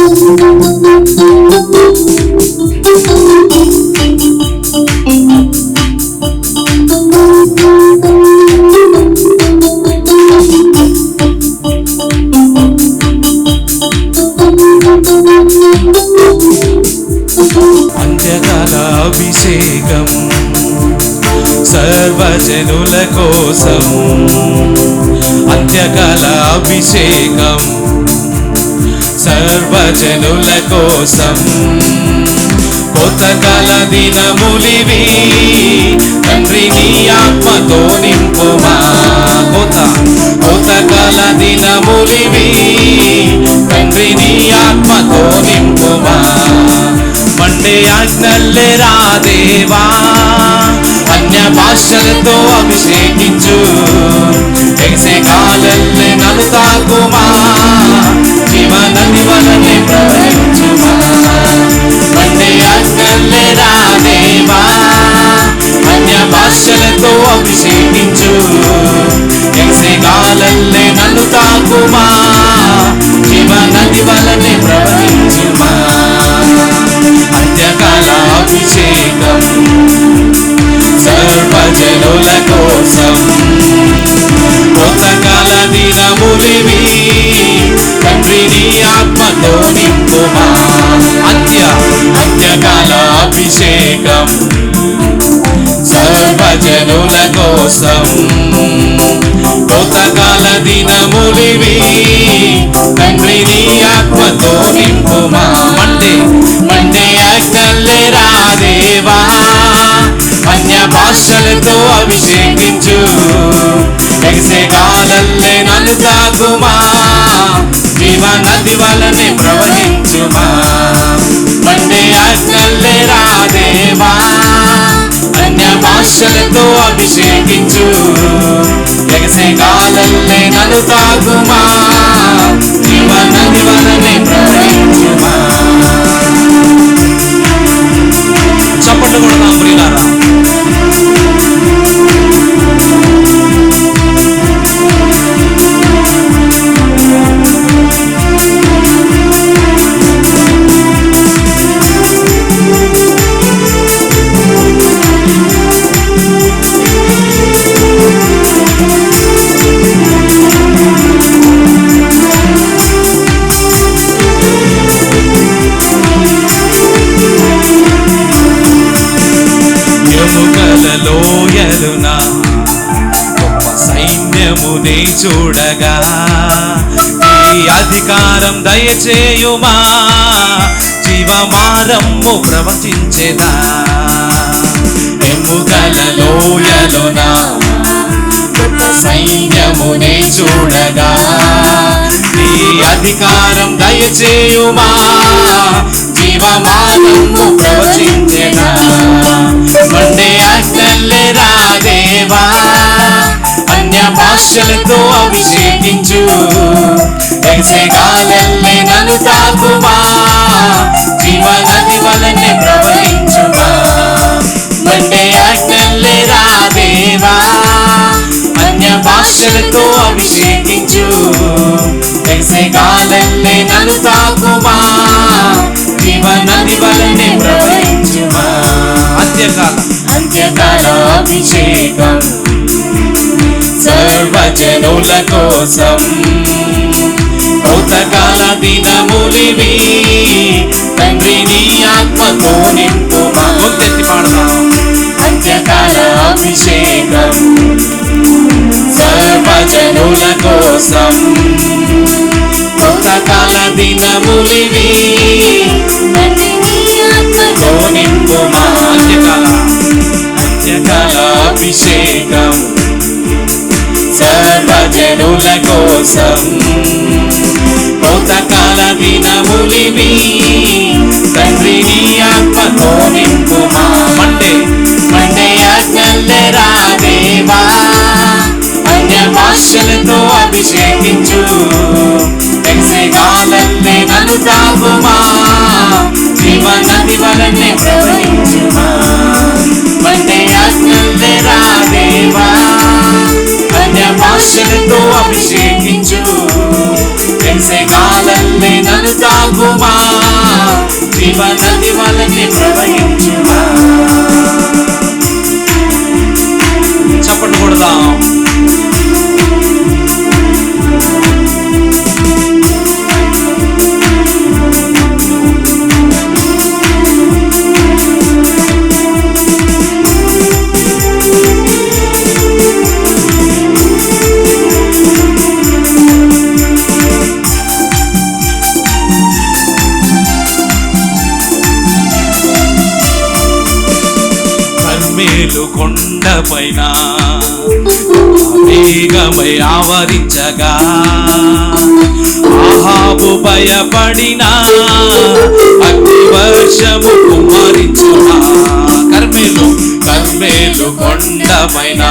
అంత్యకాల అభిషేకం సర్వజనుల కోసము అంత్యకాల అభిషేకం సర్వజనుల కోసం కొత్త కాల దినములివి తండ్రి నీ ఆత్మతో నింపుమా? కొత్త కొత్త కాల దినములివి తండ్రి నీ ఆత్మతో నింపుమా? మండే ఆజ్ఞల్లే రాదేవా అన్య భాషలతో అభిషేకించు. ఎగసే కాలల్లే నలు తాకుమా జీవన వలనే ప్రవహించు. జనుల కోసం కొత్త దినములివి తండ్రి నీ ఆత్మతో నింపుమా? మండే మండే ఆజ్ఞల్లే రాదేవా అన్య భాషలతో అభిషేకించు. ఎగసే కాలల్లే నన్ను తాకుమా జీవ నది వలనే ప్రవహించుమా? మండే ఆజ్ఞల్లే రాదేవా భాషలతో అభిషేకించు. ఎగసే కాలల్లే నన్ను తాకుమా జీవ నది లోయలున గొప్ప సైన్యమునే చూడగా. ఈ అధికారం దయచేయుమా? జీవమారము ప్రవచించేదా? ఎముకల లోయలున? గొప్ప సైన్యమునే చూడగా. నీ అధికారం దయచేయుమా? జీవమానము ప్రవచించేదా మండే ఆజ్ఞల్లే రాదేవా అన్య భాషలతో అభిషేకించు. ఎగసే గాలల్లే నన్ను తాకుమా జీవనది వలనే ప్రవహించుమా. మండే ఆజ్ఞల్లే రాదేవా అన్య భాషలతో అభిషేకించు. ఎగసే గాలల్లే నన్ను తాకుమా జీవనది వలనే ప్రవహించుమా. అంత్యకాల. అంత్యకాల. అభిషేకం. సర్వజనుల కోసం కోతకాల దినములివి. తండ్రిని ఆత్మతో నింపు గొంతెత్తి పాడదాం అంత్యకాల అభిషేకం. సర్వజనుల కోసం కోతకాల దినములివి. జనుల కోసం కోతకాల దినములివి జీవనది వలనే కర్మేలు కొండపైన మేఘమై ఆవరించగా. ఆహాబు భయపడిన అగ్ని వర్షము కుమ్మరించునా. కర్మేలు కర్మేలు కొండపైన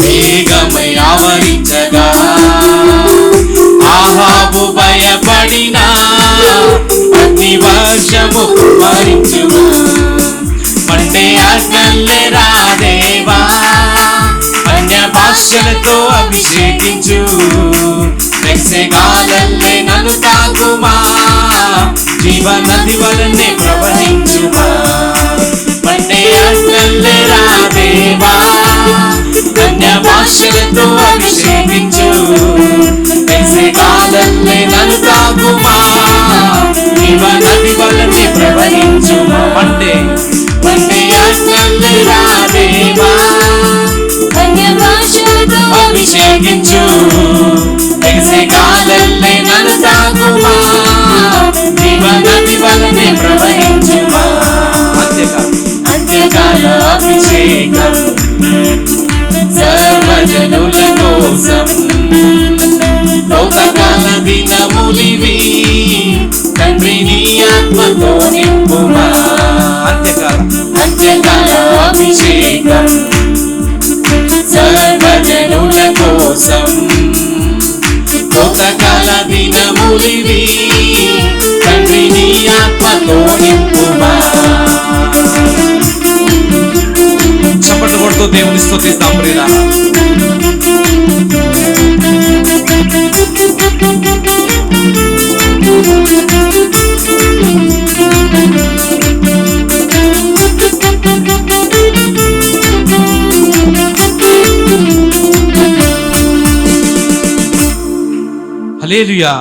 మేఘమై ఆవరించ భాషలతో అభిషేకించు. గాలల్లే నన్ను తాకుమా. జీవనది వలనే ప్రవహించుమా. పట్టే ఆజ్ఞల్లే రాదేవా అభిషేకించు తెలిసే కాలంలో నన్ను తాకుమా జీవనది వలనే ప్రవహించుమా. అంత్యకాల అభిషేకం సర్వజనుల కోసం. లోకకాల దినములివి. దేవుని స్తుతిస్తాం ప్రియులా హల్లెలూయా